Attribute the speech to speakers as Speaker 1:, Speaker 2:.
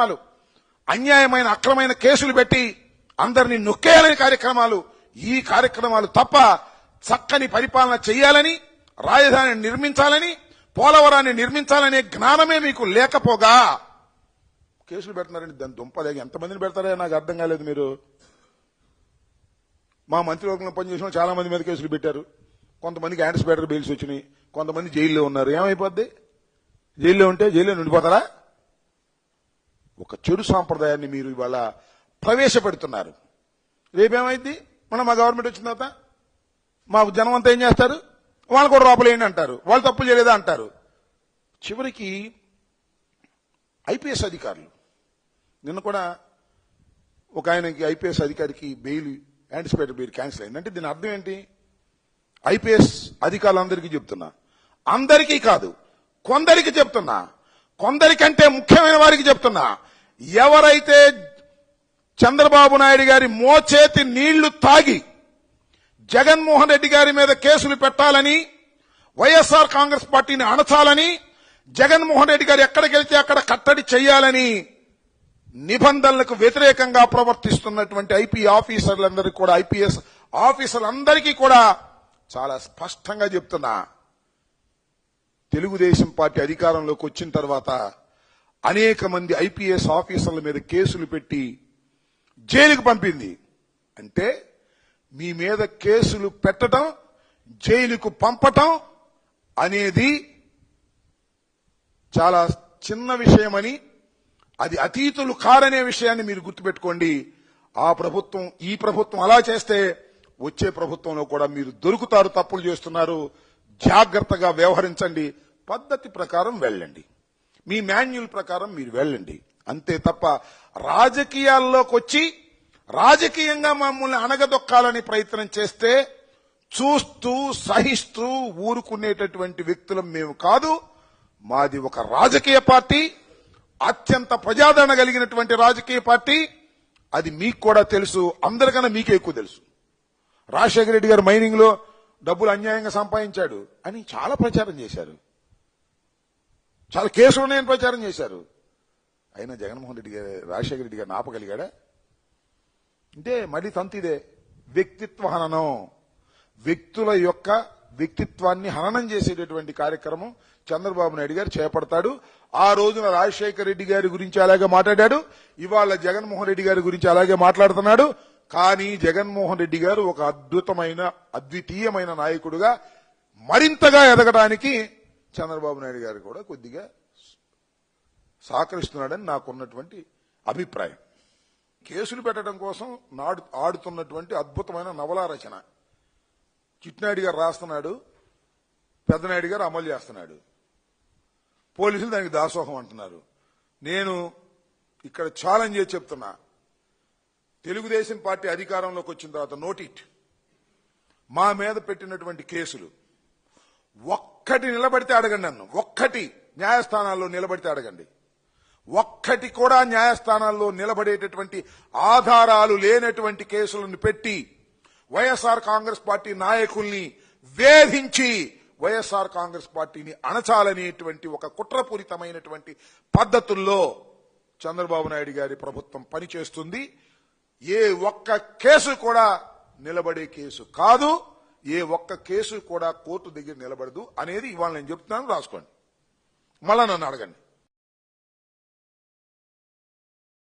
Speaker 1: కార్యక్రమాలు అన్యాయమైన అక్రమైన కేసులు పెట్టి అందరినీ నొక్కేయాలని కార్యక్రమాలు ఈ కార్యక్రమాలు తప్ప చక్కని పరిపాలన చేయాలని రాజధానిని నిర్మించాలని పోలవరాన్ని నిర్మించాలనే జ్ఞానమే మీకు లేకపోగా. కేసులు పెడుతున్నారండి దాని దుంపలేక ఎంతమందిని పెడతారో నాకు అర్థం కాలేదు మీరు. మా మంత్రివర్గంలో పనిచేసిన చాలా మంది మీద కేసులు పెట్టారు. కొంతమందికి యాంటిసిపేటర్ బెయిల్స్ వచ్చినాయి. కొంతమంది జైల్లో ఉన్నారు. ఏమైపోద్ది? జైల్లో ఉంటే జైల్లో ఉండిపోతారా ఒక చెడు సాంప్రదాయాన్ని మీరు ఇవాళ ప్రవేశపెడుతున్నారు. రేపేమైంది? మనం మా గవర్నమెంట్ వచ్చిన తర్వాత మా జనం అంతా ఏం చేస్తారు? వాళ్ళు కూడా లోపలేయండి అంటారు? వాళ్ళు తప్పులు చేయలేదా అంటారు? చివరికి ఐపీఎస్ అధికారులు నిన్న కూడా ఒక ఆయనకి ఐపీఎస్ అధికారికి బెయిల్ యాంటిసిపేటర్ బెయిల్ క్యాన్సిల్ అయింది. అంటే దీని అర్థం ఏంటి? ఐపీఎస్ అధికారులందరికీ చెప్తున్నా. అందరికీ కాదు కొందరికి చెప్తున్నా. కొందరికంటే ముఖ్యమైన వారికి చెప్తున్నా. ఎవరైతే చంద్రబాబు నాయుడు గారి మోచేతి నీళ్ళు తాగి జగన్మోహన్ రెడ్డి గారి మీద కేసులు పెట్టాలని వైఎస్ఆర్ కాంగ్రెస్ పార్టీని అణచాలని జగన్మోహన్ రెడ్డి గారు ఎక్కడికి వెళ్తే అక్కడ కట్టడి చేయాలని నిబంధనలకు వ్యతిరేకంగా ప్రవర్తిస్తున్నటువంటి ఐపీ ఆఫీసర్లందరికీ కూడా ఐపీఎస్ ఆఫీసర్లందరికీ కూడా చాలా స్పష్టంగా చెప్తున్నా. తెలుగుదేశం పార్టీ అధికారంలోకి వచ్చిన తర్వాత అనేక మంది ఐపీఎస్ ఆఫీసర్ల మీద కేసులు పెట్టి జైలుకు పంపింది. అంటే మీ మీద కేసులు పెట్టడం జైలుకు పంపటం అనేది చాలా చిన్న విషయమని అది అతీతులు కారనే విషయాన్ని మీరు గుర్తుపెట్టుకోండి. ఆ ప్రభుత్వం ఈ ప్రభుత్వం అలా చేస్తే వచ్చే ప్రభుత్వంలో కూడా మీరు దొరుకుతారు తప్పులు చేస్తున్నారు. జాగ్రత్తగా వ్యవహరించండి. పద్ధతి ప్రకారం వెళ్ళండి. మీ మాన్యుల్ ప్రకారం మీరు వెళ్ళండి. అంతే తప్ప రాజకీయాల్లోకి వచ్చి రాజకీయంగా మమ్మల్ని అణగదొక్కాలని ప్రయత్నం చేస్తే చూస్తూ సహిస్తూ ఊరుకునేటటువంటి వ్యక్తులం మేము కాదు. మాది ఒక రాజకీయ పార్టీ అత్యంత ప్రజాదరణ కలిగినటువంటి రాజకీయ పార్టీ. అది మీకు కూడా తెలుసు అందరికన్నా మీకే ఎక్కువ తెలుసు. రాజశేఖర రెడ్డి గారు మైనింగ్లో డబ్బులు అన్యాయంగా సంపాదించాడు అని చాలా ప్రచారం చేశారు. చాలా కేసులు ఉన్నాయని ప్రచారం చేశారు. అయినా జగన్మోహన్ రెడ్డి గారు రాజశేఖర రెడ్డి గారిని ఆపగలిగాడా? అంటే మళ్ళీ తంతిదే వ్యక్తిత్వ హననం. వ్యక్తుల యొక్క వ్యక్తిత్వాన్ని హననం చేసేటటువంటి కార్యక్రమం చంద్రబాబు నాయుడు గారు చేపడతాడు. ఆ రోజున రాజశేఖర రెడ్డి గారి గురించి అలాగే మాట్లాడాడు. ఇవాళ జగన్మోహన్ రెడ్డి గారి గురించి అలాగే మాట్లాడుతున్నాడు. కానీ జగన్మోహన్ రెడ్డి గారు ఒక అద్భుతమైన అద్వితీయమైన నాయకుడుగా మరింతగా ఎదగడానికి చంద్రబాబు నాయుడు గారు కూడా కొద్దిగా సహకరిస్తున్నాడని నాకున్నటువంటి అభిప్రాయం. కేసులు పెట్టడం కోసం నాడు ఆడుతున్నటువంటి అద్భుతమైన నవలా రచన. చిట్నాయుడు గారు రాస్తున్నాడు పెద్దనాయుడు గారు అమలు చేస్తున్నాడు. పోలీసులు దానికి దాసోహం అంటున్నారు. నేను ఇక్కడ ఛాలెంజ్ చేసి చెప్తున్నా. తెలుగుదేశం పార్టీ అధికారంలోకి వచ్చిన తర్వాత నోటిట్ మా మీద పెట్టినటువంటి కేసులు ఒక్కటి నిలబడితే అడగండి నన్ను. ఒక్కటి న్యాయస్థానాల్లో నిలబడితే అడగండి. ఒక్కటి కూడా న్యాయస్థానాల్లో నిలబడేటటువంటి ఆధారాలు లేనటువంటి కేసులను పెట్టి వైఎస్ఆర్ కాంగ్రెస్ పార్టీ నాయకుల్ని వేధించి వైఎస్ఆర్ కాంగ్రెస్ పార్టీని అణచాలనేటువంటి ఒక కుట్రపూరితమైనటువంటి పద్ధతుల్లో చంద్రబాబు నాయుడు గారి ప్రభుత్వం పనిచేస్తుంది. ఏ ఒక్క కేసు కూడా నిలబడే కేసు కాదు. ఏ ఒక్క కేసు కూడా కోర్టు దగ్గర నిలబడదు అనేది ఇవాళ నేను చెప్తున్నాను రాసుకోండి. మళ్ళా నన్ను అడగండి.